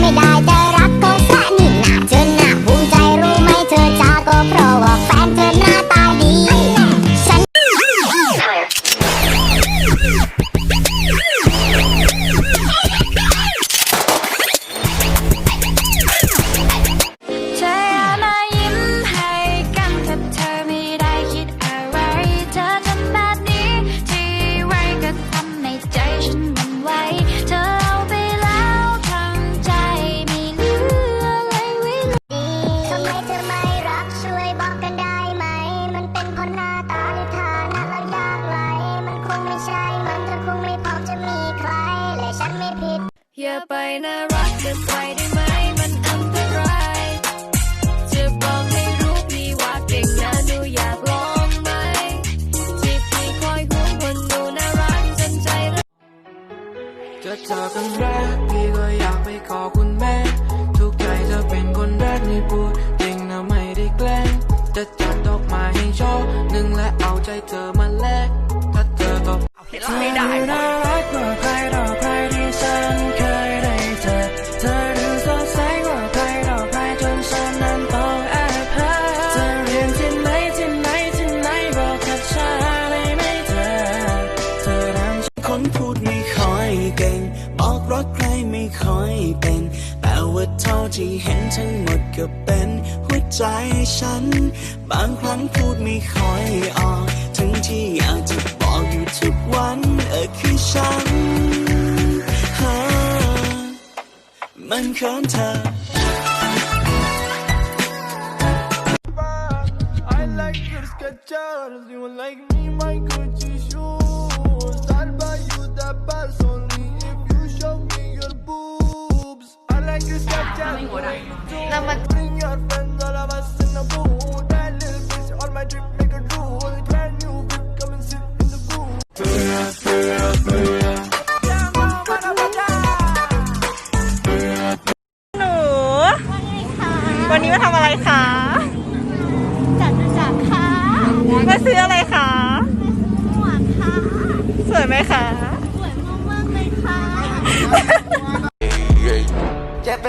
ไม่ได้แต่ อย่าไปน่ารักเกินไปได้ไหมมันอันตราย จะบอกให้รู้พี่ว่าเก่งนะหนูอยากลองไหมที่พี่คอยห่วงคนหนูน่ารักจนใจร้ายจะเจอกันแรกพี่ก็อยากไปขอคุณแม่ ทุกใจจะเป็นคนแรกในี่พูด คนพูดไม่ค่อยเก่ง บอกรักใครไม่ค่อยเป็น แต่ว่าเท่าที่เห็นทั้งหมดก็เป็นหัวใจฉัน บางครั้งพูดไม่ค่อยออกถึงที่อยากจะบอกอยู่ทุกวันเออคือฉัน มันเขินเธอ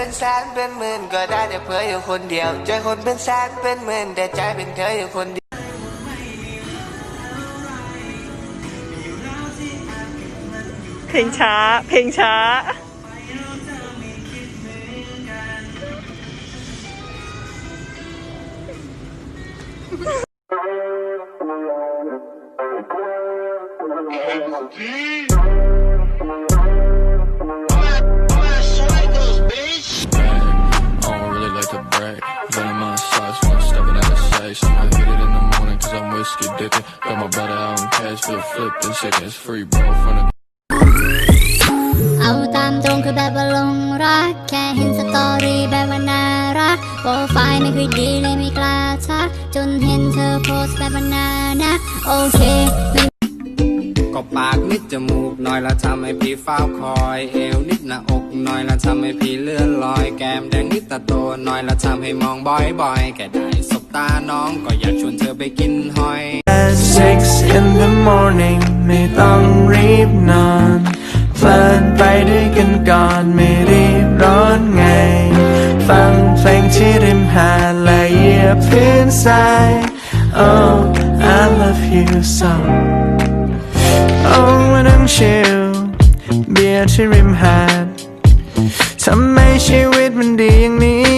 เป็นแสนเป็นหมื่นก็ได้แต่เพื่ออยู่คนเดียวเจอคนเป็นแสนเป็นหมื่นแต่ใจเป็นเธออยู่คนเดียวเพลงช้า เพลงช้า I whiskey dipping. Got my brother out in cash for the flip and seconds free, bro. From the เอาตามตรงคือแบบว่าหลงรัก แค่เห็นสตอรี่แบบว่าน่ารักโปรไฟล์ไม่เคยดีเลยไม่กล้าทักจนเห็นเธอโพสต์แบบว่าน่านะโอเคไม่ก็ปากนิดจมูกหน่อยละทำให้พี่เฝ้าคอยเอวนิดหน้าอกหน่อยละทำให้พี่เลื่อนลอยแก้มแดงนิดตาโตหน่อยละทำให้มองบ่อยๆแค่ได้สบตาน้องก็อยากชวนเธอ ไปกินหอย six in the morning ไม่ต้องรีบนอนเพลินไปด้วยกันก่อนไม่รีบร้อนไง ฟังเพลงที่ริมหาดและเหยียบพื้นทราย Oh I love you so Oh มานั่งชิลเบียร์ที่ริมหาดทำไมชีวิตมันดีอย่างนี้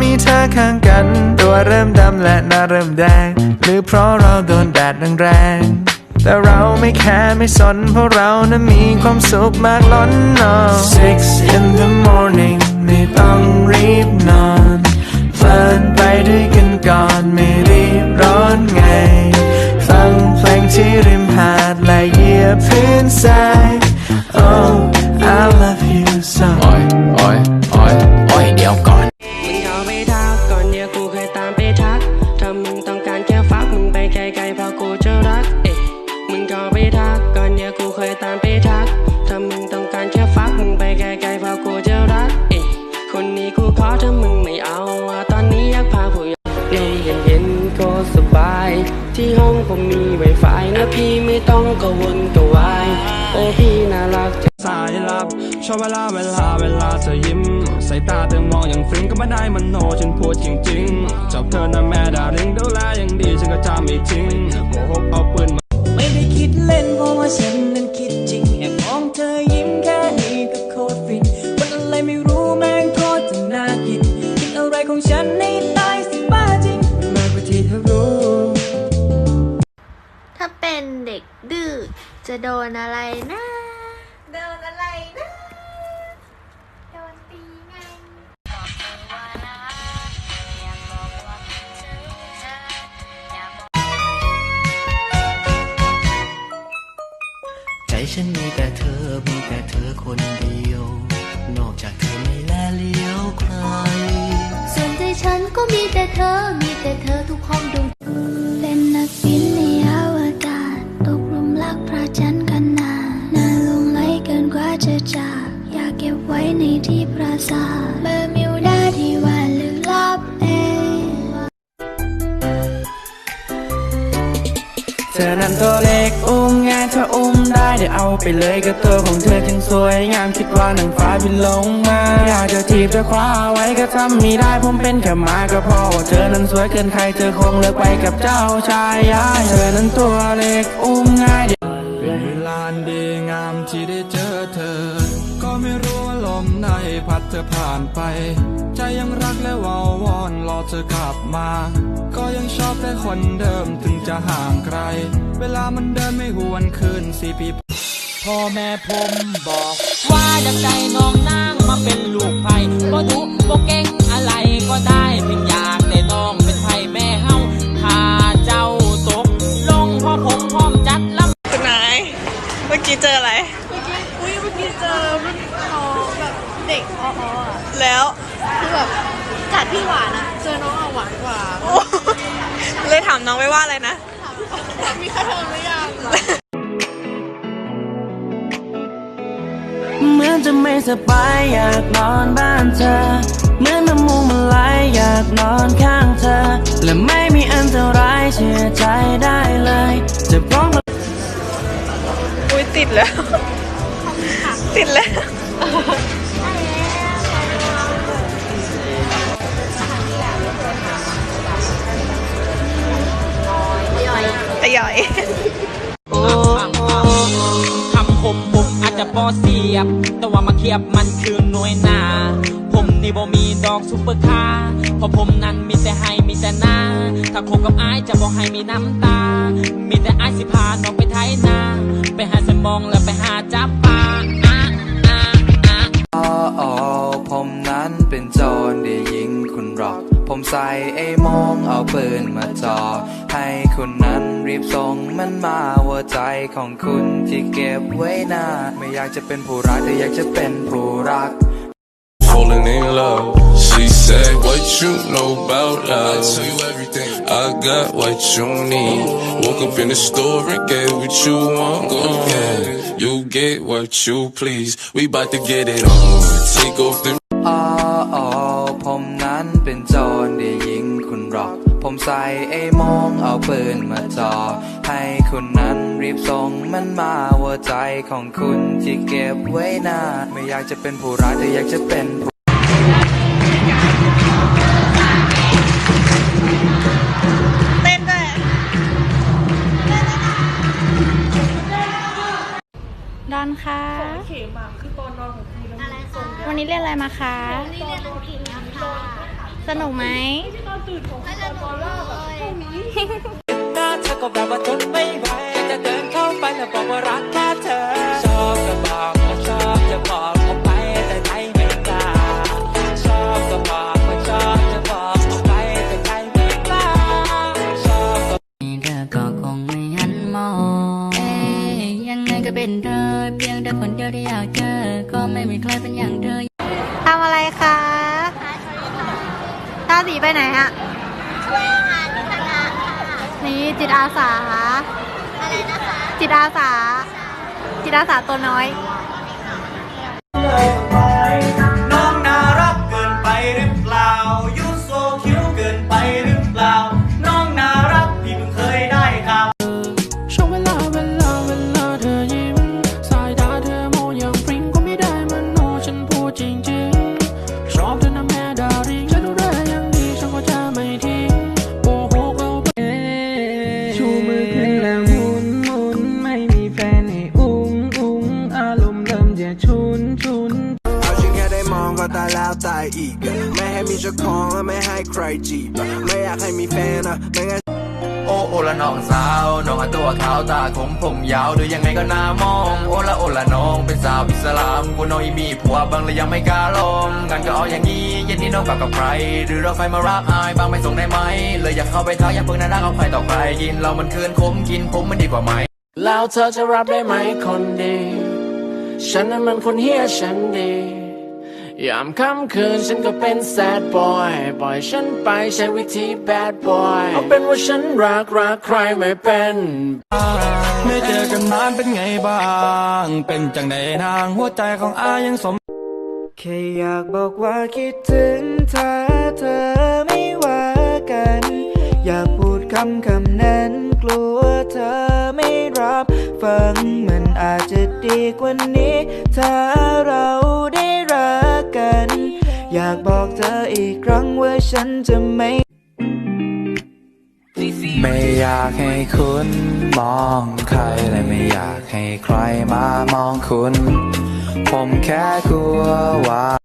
มีเธอข้างกัน ตัวเริ่มดำและหน้าเริ่มแดง หรือเพราะเราโดนแดดแรงๆแต่เราไม่แคร์ไม่สนเพราะเรานั้นมีความสุขมากล้นนอน Six in the morning ไม่ต้องรีบนอน องกังวลกังวายโอ้พี่น่ารักจะสายลับชชอบเวลาเวลาเวลาเธอยิ้มสายตาเธอมองอย่างฟริ้งก็ไม่ได้มันโนฉันพูดจริงๆชอบเธอนะแม่ดาริงดูแลอย่างดีฉันก็จะไม่ทิ้งโกหกเอาปืนมาไม่ได้คิดเล่นเพราะว่าฉัน จะโดนอะไรนะ โดนอะไรนะ โดนตีไง ใจฉันมีแต่เธอ มีแต่เธอคนเดียว นอกจากเธอไม่แลเลี้ยวใคร ส่วนใจฉันก็มีแต่เธอ มีแต่เธอทุกห้องดวง ธอนั้นตัวเล็กอุ้มง่ายเธออุ้มได้เดี๋ยวเอาไปเลยก็ตัวของเธอจึงสวยงามคิดว่าหนังฟ้าบินลงมาอยากจะทีบจะคว้าไว้ก็ทำไม่ได้ผมเป็นแค่มาก็พอว่าเธอนั้นสวยเกินใครเธอคงเลิกไปกับเจ้าชายยาเธอนั้นตัวเล็กอุ้มง่ายเป็นเวลานดีงามที่ได้เจอเธอ ก็ไม่รู้ มไหนพัดเธอผ่านไป ใจยังรักและวาวอนรอเธอกลับมา ก็ยังชอบแต่คนเดิมถึงจะห่างไกล เวลามันเดินไม่หวนคืนสี่ปีพ่อแม่ผมบอก ว่าจะใจน้องนางมาเป็นลูกไผ่ก็ดุบ่เก่งอะไรก็ได้เพียงอยากแต่น้อง จะไม่สบายอยากนอนบ้านเธอ เหมือนน้ำมูกมันไหลอยากนอนข้างเธอ และไม่มีอันตรายเชื่อใจได้เลย จะพร้อมอุ้ยติดแล้ว ติดแล้ว บ่เสียบ แต่ว่ามาเคียบมันคือหน่วยหนา ผมนี่บ่มีดอกซุปเปอร์คาร์เพราะผมนั้นมีแต่ให้มีแต่หน้า ถ้าคบกับอายจะบ่ให้มีน้ำตา มีแต่อายสิพาน้องไปไทยนา ไปหาสมองแล้วไปหาจับปลาอะอะอะอ๋อผม ใส่ไอ้โมงเอาปืนมาจ่อให้คุณนั้นรีบส่งมันมาหัวใจของคุณที่เก็บไว้นานไม่อยากจะเป็นผู้รักแต่อยากจะเป็นผู้รัก Falling in love. She said, What you know about love? I tell you everything. I got what you need. Woke up in the store and get what you want. Go ahead. You get what you please. We bout to get it on. Take off the อ๋ออ๋อผมนั้น เป็นโจรได้ยิงคุณหรอก ผมใส่ไอ้โมงเอาปืนมาจ่อให้คุณนั้นรีบส่งมันมาหัวใจของคุณที่เก็บไว้นานไม่อยากจะเป็นผู้รักแต่อยากจะเป็นผู้เต้นด้วยดอนค่ะวันนี้เรียนอะไรมาคะนี่เรียนอังกฤษนะคะ สนุกไหมไม่สนุกเลยหน้าเธอก็แบบว่าทนไม่ไหวจะเดินเข้าไปแล้วบอกว่ารักแค่เธอ ชอบก็บอกว่าชอบจะบอกออกไปแต่ใจไม่กล้า ชอบก็บอกว่าชอบจะบอกออกไปแต่ใจไม่กล้า ชอบก็เธอก็คงไม่หันมอง เอ้ยยังไงก็เป็นเธอ เพียงแต่คนเดียวที่อยากเจอ ก็ไม่มีใครเป็นอย่างเธอ ทำอะไรคะตาสี ไปไหนอะช่วยงานคณะค่ะนี่จิตอาสา อะไรนะคะจิตอาสา จิตอาสาตัวน้อยน้ จีบอะไม่อยากให้มีแฟนอะไม่งั้นโอ้โอละน้องสาวน้องอะตัวขาวตาคมผมยาวดูยังไงก็น่ามองโอละโอละน้องเป็นสาวอิสลามกูน้องอีมีผัวบางเลยยังไม่กล้าลองงั้นก็เอาอย่างนี้เย็นนี้น้องกลับกับใคร หรือเราใครมารับอายบางไม่ส่งได้ไหมเลยอยากเข้าไปท้าอย่าเพิ่งน่ารักเอาใครต่อใครกินเรามันคืนคมกินผมมันดีกว่าไหมแล้วเธอจะรับได้ไหมคนดี ฉันนั้นมันคนเฮียฉันดี ยามค่ำคืนฉันก็เป็นแซดบอยปล่อยฉันไปใช้วิธีแบดบอยเอาเป็นว่าฉันรักรักใครไม่เป็น ไม่เจอกันนานเป็นไงบ้าง เป็นจังใดนางหัวใจของอายังสม แค่อยากบอกว่าคิดถึงเธอเธอไม่ว่ากัน อยากพูดคำคำนั้นกลัวเธอไม่รับฟังมันอาจจะดีกว่านี้ ถ้าเราได้รักกัน อยากบอกเธออีกครั้งว่าฉันจะไม่ ไม่อยากให้คุณมองใครและไม่อยากให้ใครมามองคุณ ผมแค่กลัวว่า